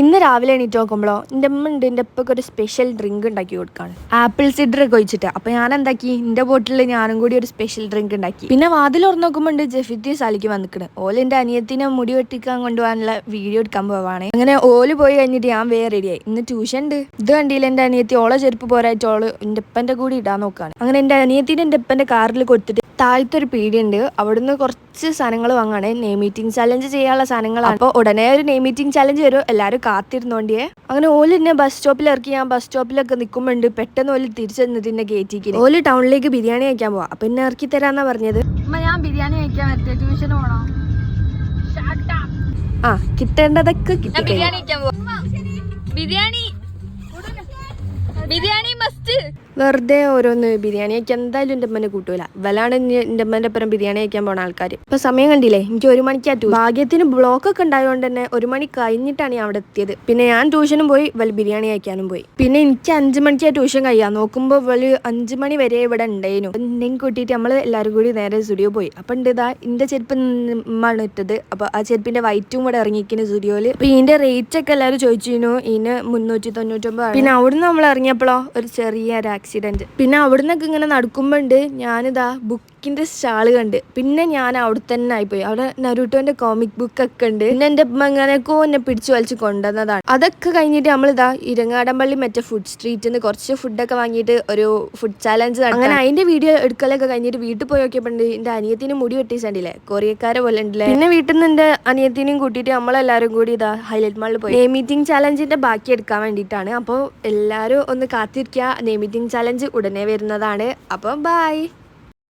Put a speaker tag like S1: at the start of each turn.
S1: ഇന്ന് രാവിലെ എണീറ്റ് നോക്കുമ്പോഴോ എന്റെ അമ്മ ഉണ്ട് എന്റെ ഉപ്പൊക്കെ ഒരു സ്പെഷ്യൽ ഡ്രിങ്ക് ഉണ്ടാക്കി കൊടുക്കാണ്. ആപ്പിൾ സിഡർ ഒക്കെ ഒഴിച്ചിട്ട്. അപ്പൊ ഞാൻ എന്താക്കി എന്റെ ബോട്ടിൽ ഞാനും കൂടി ഒരു സ്പെഷ്യൽ ഡ്രിങ്ക് ഉണ്ടാക്കി പിന്നെ വാതിൽ തുറന്ന് നോക്കുമ്പോൾ സാലിക്ക് വന്നിക്കണ്. ഓൽ അനിയത്തിനെ മുടി വെട്ടിക്കാൻ കൊണ്ടുപോകാനുള്ള വീഡിയോ എടുക്കാൻ പോവാണ്. അങ്ങനെ ഓൽ പോയി കഴിഞ്ഞിട്ട് ഞാൻ വേറെ റെഡിയായി ഇന്ന് ട്യൂഷൻ ഉണ്ട് ഇത് കണ്ടില്ല എന്റെ അനിയത്തി? ഓളെ ചെരുപ്പ് പോരായിട്ട് ഓൾ എന്റെ അപ്പന്റെ കൂടി ഇടാൻ നോക്കാണ്. അങ്ങനെ എന്റെ അനിയത്തിനെ എന്റെ അപ്പന്റെ കാറിൽ കൊടുത്തിട്ട് താഴത്തെ ഒരു പീടിയുണ്ട്. അവിടുന്ന് കുറച്ച് സാധനങ്ങൾ വാങ്ങാണ് നെയ് മീറ്റിംഗ് ചലഞ്ച് ചെയ്യാനുള്ള സാധനങ്ങളാണ്. അപ്പോൾ ഉടനെ ഒരു നെയ് മീറ്റിംഗ് ചലഞ്ച് വരും. എല്ലാവരും കാത്തിരുന്നോണ്ടിയേ. അങ്ങനെ ഓൽ എന്നെ ബസ് സ്റ്റോപ്പിൽ ഇറക്കി. ഞാൻ ബസ് സ്റ്റോപ്പിലൊക്കെ നിൽക്കുമ്പോണ്ട് പെട്ടെന്ന് ഓൽ തിരിച്ചു നിന്നിട്ട് ഗേറ്റിക്ക് ഓൽ ടൗണിലേക്ക് ബിരിയാണി കഴിക്കാൻ പോവാ. അപ്പൊ എന്നെ ഇറക്കി തരാന്നാ പറഞ്ഞത്.
S2: ഞാൻ ബിരിയാണി കഴിക്കാൻ പറ്റിയ ട്യൂഷൻ പോണോ?
S1: ആ കിട്ടേണ്ടതൊക്കെ കിട്ടി.
S2: ബിരിയാണി ബിരിയാണി. ബിരിയാണി മസ്റ്റ്
S1: വെറുതെ ഓരോന്ന് ബിരിയാണി കഴിക്കാൻ എന്തായാലും എന്റെ അമ്മനെ കൂട്ടൂല. വല്ലാണ്ട് എന്റെ അമ്മേന്റെ ഒപ്പം ബിരിയാണി കഴിക്കാൻ പോണ ആൾക്കാർ ഇപ്പം സമയം കണ്ടില്ലേ? എനിക്ക് ഒരു മണിക്കാറ്റു ഭാഗ്യത്തിന് ബ്ലോക്ക് ഒക്കെ ഉണ്ടായതുകൊണ്ട് തന്നെ ഒരു മണി കഴിഞ്ഞിട്ടാണ് ഞാൻ അവിടെ എത്തിയത്. പിന്നെ ഞാൻ ട്യൂഷനും പോയി വല്ല ബിരിയാണി കഴിക്കാനും പോയി. പിന്നെ എനിക്ക് അഞ്ച് മണിക്കാ ട്യൂഷൻ കഴിയാ. നോക്കുമ്പോൾ വലിയ അഞ്ച് മണി വരെ ഇവിടെ ഉണ്ടായിരുന്നു എന്നെയും കൂട്ടിയിട്ട് നമ്മൾ എല്ലാവരും കൂടി നേരെ സ്റ്റുഡിയോ പോയി. അപ്പം ഉണ്ട് ഇതാ എന്റെ ചെരുപ്പ് നിന്നാണ് ഇട്ടത്. അപ്പോൾ ആ ചെരുപ്പിന്റെ വൈറ്റും കൂടെ ഇറങ്ങിയിരിക്കുന്നു സ്റ്റുഡിയോയിൽ അപ്പോൾ ഇതിന്റെ റേറ്റ് ഒക്കെ എല്ലാവരും ചോദിച്ചിരുന്നു. ഇതിന് മുന്നൂറ്റി തൊണ്ണൂറ്റൊമ്പത് പിന്നെ അവിടുന്ന് നമ്മൾ ഇറങ്ങിയപ്പോഴോ ഒരു ചെറിയ ഒരു ആക്സിഡന്റ് പിന്നെ അവിടുന്നൊക്കെ ഇങ്ങനെ നടക്കുമ്പോണ്ട് ഞാനിതാ ബുക്കിന്റെ സ്റ്റാൾ കണ്ട്. പിന്നെ ഞാൻ അവിടെ തന്നെ ആയിപ്പോയി. അവിടെ നരൂട്ടോന്റെ കോമിക് ബുക്കൊക്കെ ഉണ്ട്. പിന്നെ എന്റെ മങ്ങനക്കോ എന്നെ പിടിച്ചു വലിച്ചു കൊണ്ടുവന്നതാണ്. അതൊക്കെ കഴിഞ്ഞിട്ട് നമ്മളിതാ ഇരങ്ങാടമ്പള്ളി മറ്റേ ഫുഡ് സ്ട്രീറ്റിൽ നിന്ന് കുറച്ച് ഫുഡൊക്കെ വാങ്ങിയിട്ട് ഒരു ഫുഡ് ചാലഞ്ച് അങ്ങനെ അതിന്റെ വീഡിയോ എടുക്കലൊക്കെ കഴിഞ്ഞിട്ട് വീട്ടിൽ പോയി നോക്കിയപ്പോൾ എന്റെ അനിയത്തിന് മുടി വെട്ടിച്ചിട്ടില്ലേ കൊറിയക്കാരെ പോലെ ഉണ്ടല്ലേ? പിന്നെ വീട്ടിൽ നിന്ന് എന്റെ അനിയത്തിനെയും കൂട്ടിയിട്ട് നമ്മളെല്ലാവരും കൂടി ഇതാ ഹൈലൈറ്റ് മാളിൽ പോയി. നെയ് മീറ്റിംഗ് ചാലഞ്ചിന്റെ ബാക്കി എടുക്കാൻ വേണ്ടിയിട്ടാണ്. അപ്പോൾ എല്ലാവരും ഒന്ന് കാത്തിരിക്കുക നെയ് മീറ്റിംഗ് ചാലഞ്ച് ഉടനെ വരുന്നതാണ്. അപ്പോൾ ബൈ